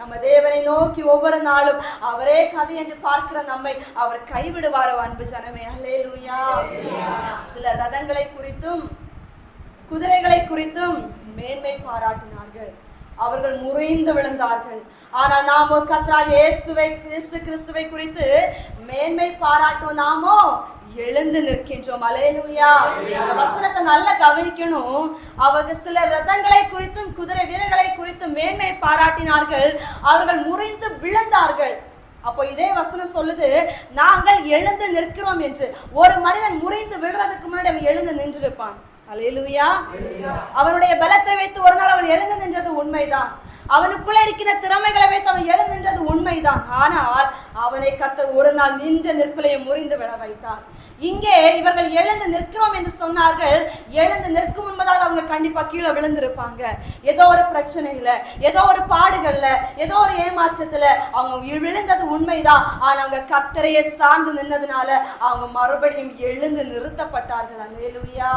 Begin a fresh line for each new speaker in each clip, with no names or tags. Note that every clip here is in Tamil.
நம்ம தேவனை நோக்கி ஒவ்வொரு நாளும் அவரே கதை என்று பார்க்கிற நம்மை அவர் கைவிடுவாரோ அன்பு ஜனமே. அல்லேலூயா சில ரதங்களை குறித்தும் குதிரைகளை குறித்தும் மேன்மை பாராட்டினார்கள். அவர்கள் முறிந்து விழுந்தார்கள். ஆனால் நாமோ கத்ரா இயேசுவை கிறிஸ்து கிறிஸ்துவை குறித்து மேன்மை பாராட்டும் நாமோ எழுந்து நிற்கின்றோம். அலையலுயா. வசனத்தை நல்லா கவனிக்கணும். அவங்க சில ரதங்களை குறித்தும் குதிரை வீரர்களை குறித்தும் மேன்மை பாராட்டினார்கள். அவர்கள் முறிந்து விழுந்தார்கள். அப்போ இதே வசனம் சொல்லுது நாங்கள் எழுந்து நிற்கிறோம் என்று. ஒரு மனிதன் முறிந்து விழுறதுக்கு முன்னாடி அவன் எழுந்து நின்றிருப்பான். அலையலுயா. அவனுடைய பலத்தை வைத்து ஒரு நாள் அவன் எழுந்து நின்றது உண்மைதான். அவனுக்குள்ள இருக்கிற திறமைகளை வைத்து அவன் எழுந்து உண்மைதான். ஆனால் அவனை கத்தர் ஒரு நாள் நின்ற நிற்பிலையை முறிந்து விழ வைத்தார். இங்கே இவர்கள் எழுந்து நிற்கிறோம் என்று சொன்னார்கள். எழுந்து நிற்கும் என்பதாக அவங்க கண்டிப்பா கீழே விழுந்திருப்பாங்க. ஏதோ ஒரு பிரச்சனையில ஏதோ ஒரு பாடுகள்ல ஏதோ ஒரு ஏமாற்றத்துல அவங்க விழுந்தது உண்மைதான். ஆனா அவங்க கத்தரையே சார்ந்து நின்னதுனால அவங்க மறுபடியும் எழுந்து நிறுத்தப்பட்டார்கள். அல்லேலூயா.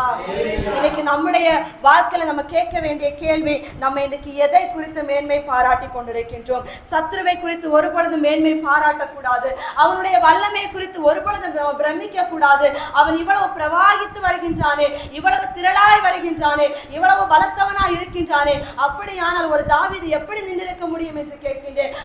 இன்னைக்கு நம்முடைய வாழ்க்கையில நம்ம கேட்க வேண்டிய கேள்வி நம்ம இன்னைக்கு எதை குறித்து மேன்மை பாராட்டி கொண்டிருக்கின்றோம்? சத்ருவை குறித்து ஒரு பொழுது மேன்மை பாராட்டக்கூடாது. அவனுடைய வல்லமை குறித்து ஒரு பொழுது பிரமிக்க கூடாது அவன் இவ்வளவு பிரவாகித்து வருகின்றானே இவ்வளவு திரளாய் வருகின்றானே இவ்வளவு பலத்தவனாய் இருக்கின்றானே அப்படியானால் ஒரு தாவீது எப்படி நின்றிருக்க முடியும் என்று கேட்கின்றேன்.